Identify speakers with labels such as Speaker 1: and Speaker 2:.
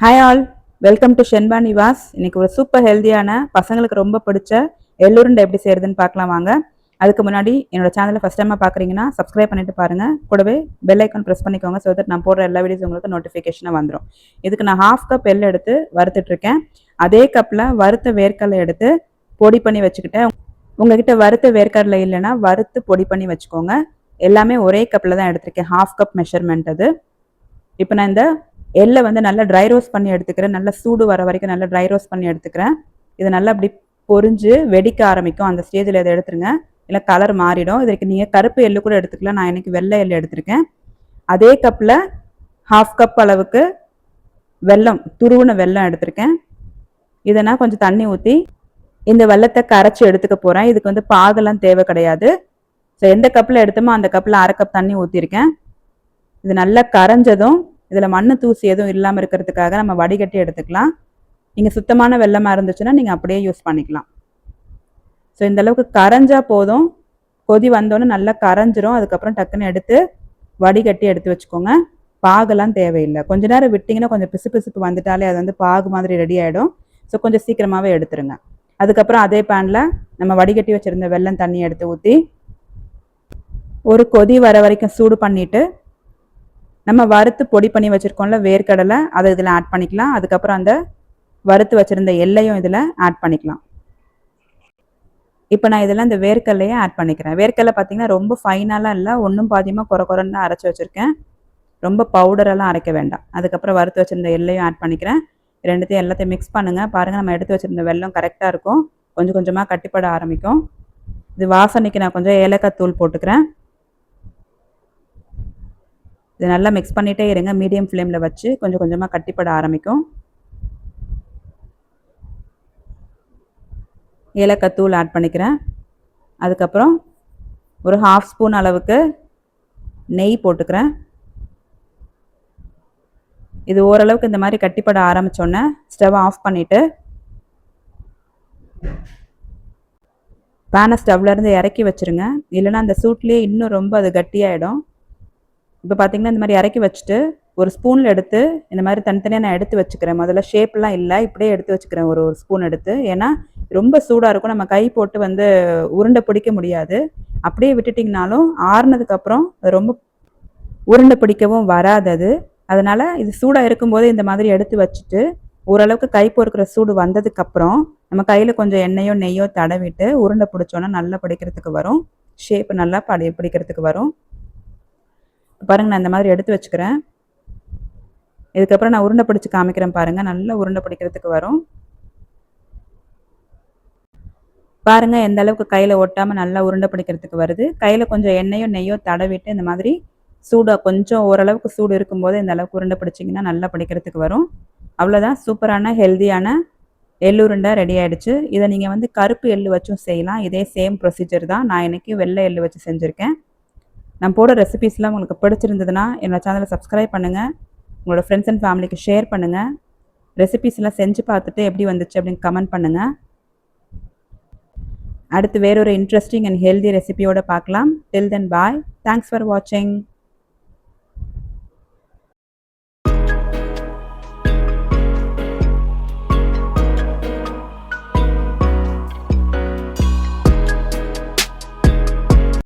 Speaker 1: Hi all welcome to Shenba Nivas இன்னைக்கு ஒரு super ஹெல்த்தியான பசங்களுக்கு ரொம்ப பிடிச்ச எள்ளுருண்டை எப்படி செய்யறதுன்னு பார்க்கலாம் வாங்க. அதுக்கு முன்னாடி என்னோட சேனலை ஃபஸ்ட் டைமாக பார்க்குறீங்கன்னா சப்ஸ்கிரைப் பண்ணிட்டு பாருங்க. கூடவே பெல் ஐக்கான் ப்ரெஸ் பண்ணிக்கோங்க ஸோ தட் நான் போடுற எல்லா வீடியோஸ் உங்களுக்கு நோட்டிஃபிகேஷனாக வந்துடும் இதுக்கு நான் ஹாஃப் கப் எள் எடுத்து வறுத்துட்டு இருக்கேன். அதே கப்பில் வறுத்த வேர்க்கடலை எடுத்து பொடி பண்ணி வச்சுக்கிட்டேன். உங்ககிட்ட வறுத்த வேர்க்கடலை இல்லைன்னா வறுத்து பொடி பண்ணி வச்சுக்கோங்க. எல்லாமே ஒரே கப்பில் தான் எடுத்திருக்கேன். ஹாஃப் கப் மெஷர்மெண்ட் அது. இப்போ நான் இந்த எள்ளை வந்து நல்லா ட்ரை ரோஸ்ட் பண்ணி எடுத்துக்கிறேன். நல்லா சூடு வர வரைக்கும் நல்லா ட்ரை ரோஸ்ட் பண்ணி எடுத்துக்கிறேன். இது நல்லா அப்படி பொறிஞ்சு வெடிக்க ஆரம்பிக்கும். அந்த ஸ்டேஜில் இதை எடுத்துருங்க. இல்லை கலர் மாறிடும். இதற்கு நீங்கள் கருப்பு எள்ளு கூட எடுத்துக்கலாம். நான் இன்னைக்கு வெள்ளை எள்ளு எடுத்திருக்கேன். அதே கப்பில் ஹாஃப் கப் அளவுக்கு வெல்லம் துருவின வெல்லம் எடுத்திருக்கேன். இதை நான் கொஞ்சம் தண்ணி ஊற்றி இந்த வெள்ளத்தை கரைச்சி எடுத்துக்க போகிறேன் இதுக்கு வந்து பாகெல்லாம் தேவை கிடையாது. ஸோ எந்த கப்பில் எடுத்தோமோ அந்த கப்பில் அரை கப் தண்ணி ஊற்றிருக்கேன் இது நல்லா கரைஞ்சதும் இதில் மண் தூசி எதுவும் இல்லாமல் இருக்கிறதுக்காக நம்ம வடிகட்டி எடுத்துக்கலாம். நீங்கள் சுத்தமான வெள்ளமாக இருந்துச்சுன்னா நீங்கள் அப்படியே யூஸ் பண்ணிக்கலாம். ஸோ இந்த அளவுக்கு கரைஞ்சா போதும். கொதி வந்தோன்னே நல்லா கரைஞ்சிரும். அதுக்கப்புறம் டக்குன்னு எடுத்து வடிகட்டி எடுத்து வச்சுக்கோங்க. பாகெல்லாம் தேவையில்லை. கொஞ்ச நேரம் விட்டிங்கன்னா கொஞ்சம் பிசு பிசுப்பு வந்துட்டாலே அது வந்து பாகு மாதிரி ரெடி ஆகிடும் ஸோ கொஞ்சம் சீக்கிரமாகவே எடுத்துருங்க. அதுக்கப்புறம் அதே பேனில் நம்ம வடிகட்டி வச்சுருந்த வெள்ளம் தண்ணி எடுத்து ஊற்றி ஒரு கொதி வர வரைக்கும் சூடு பண்ணிவிட்டு நம்ம வறுத்து பொடி பண்ணி வச்சுருக்கோம்ல வேர்க்கடலை அதை இதில் ஆட் பண்ணிக்கலாம். அதுக்கப்புறம் அந்த வறுத்து வச்சுருந்த எல்லையும் இதில் ஆட் பண்ணிக்கலாம். இப்போ நான் இதில் இந்த வேர்க்கடலையே ஆட் பண்ணிக்கிறேன். வேர்க்கடலை பார்த்தீங்கன்னா ரொம்ப ஃபைனலாக இல்லை ஒன்றும் பாதியமாக குறை குறைன்னு அரைச்சி வச்சுருக்கேன். ரொம்ப பவுடரெல்லாம் அரைக்க வேண்டாம். அதுக்கப்புறம் வறுத்து வச்சுருந்த எல்லையும் ஆட் பண்ணிக்கிறேன். ரெண்டுத்தையும் எல்லாத்தையும் மிக்ஸ் பண்ணுங்கள் பாருங்கள் நம்ம எடுத்து வச்சுருந்த வெள்ளம் கரெக்டாக இருக்கும். கொஞ்சம் கொஞ்சமாக கட்டிப்பட ஆரம்பிக்கும். இது வாசனைக்கு நான் கொஞ்சம் ஏலக்காய் தூள் போட்டுக்கிறேன். இது நல்லா மிக்ஸ் பண்ணிகிட்டே இருங்க. மீடியம் ஃப்ளேமில் வச்சு கொஞ்சம் கொஞ்சமாக கட்டிப்பட ஆரம்பிக்கும். ஏலக்காய் தூள் ஆட் பண்ணிக்கிறேன். அதுக்கப்புறம் ஒரு ஹாஃப் ஸ்பூன் அளவுக்கு நெய் போட்டுக்கிறேன். இது ஓரளவுக்கு இந்த மாதிரி கட்டிப்பட ஆரம்பித்தோன்னே ஸ்டவ் ஆஃப் பண்ணிவிட்டு பேனை ஸ்டவ்லேருந்து இறக்கி வச்சுருங்க. இல்லைன்னா அந்த சூட்லேயே இன்னும் ரொம்ப அது கட்டியாயிடும். இப்போ பார்த்தீங்கன்னா இந்த மாதிரி இறக்கி வச்சுட்டு ஒரு ஸ்பூனில் எடுத்து இந்த மாதிரி தனித்தனியாக நான் எடுத்து வச்சுக்கிறேன். முதல்ல ஷேப்லாம் இல்லை இப்படியே எடுத்து வச்சுக்கிறேன் ஒரு ஒரு ஸ்பூன் எடுத்து. ஏன்னா ரொம்ப சூடாக இருக்கும். நம்ம கை போட்டு வந்து உருண்டை பிடிக்க முடியாது. அப்படியே விட்டுட்டிங்கனாலும் ஆறுனதுக்கப்புறம் ரொம்ப உருண்டை பிடிக்கவும் வராது அது. அதனால் இது சூடாக இருக்கும்போது இந்த மாதிரி எடுத்து வச்சுட்டு ஓரளவுக்கு கை பொறுக்கிற சூடு வந்ததுக்கப்புறம் நம்ம கையில் கொஞ்சம் எண்ணெயோ நெய்யோ தடவிட்டு உருண்டை பிடிச்சோன்னா நல்லா பிடிக்கிறதுக்கு வரும். ஷேப் நல்லா படி பிடிக்கிறதுக்கு வரும். பாருங்கள் நான் இந்த மாதிரி எடுத்து வச்சுக்கிறேன். இதுக்கப்புறம் நான் உருண்டை பிடிச்சி காமிக்கிறேன் பாருங்கள் நல்லா உருண்டை பிடிக்கிறதுக்கு வரும். பாருங்கள் எந்த அளவுக்கு கையில் ஒட்டாமல் நல்லா உருண்டை பிடிக்கிறதுக்கு வருது. கையில் கொஞ்சம் எண்ணெயோ நெய்யோ தடவிட்டு இந்த மாதிரி சூடாக கொஞ்சம் ஓரளவுக்கு சூடு இருக்கும்போது இந்த அளவுக்கு உருண்டை பிடிச்சிங்கன்னா நல்லா பிடிக்கிறதுக்கு வரும். அவ்வளோதான் சூப்பரான ஹெல்த்தியான எள்ளுருண்டை ரெடி ஆகிடுச்சு இதை நீங்கள் வந்து கருப்பு எள்ளு வச்சும் செய்யலாம். இதே சேம் ப்ரொசீஜர் தான். நான் இன்றைக்கி வெள்ளை எள்ளு வச்சு செஞ்சுருக்கேன். நான் போடுற ரெசிபீஸ்லாம் உங்களுக்கு பிடிச்சிருந்ததுன்னா என்னோடய சேனலை சப்ஸ்கிரைப் பண்ணுங்கள் உங்களோட ஃப்ரெண்ட்ஸ் அண்ட் ஃபேமிலிக்கு ஷேர் பண்ணுங்கள் ரெசிபீஸ்லாம் செஞ்சு பார்த்துட்டு எப்படி வந்துச்சு அப்படின்னு கமெண்ட் பண்ணுங்கள் அடுத்து வேறொரு இன்ட்ரெஸ்டிங் அண்ட் ஹெல்தி ரெசிபியோடு பார்க்கலாம். Till then bye thanks for வாட்சிங்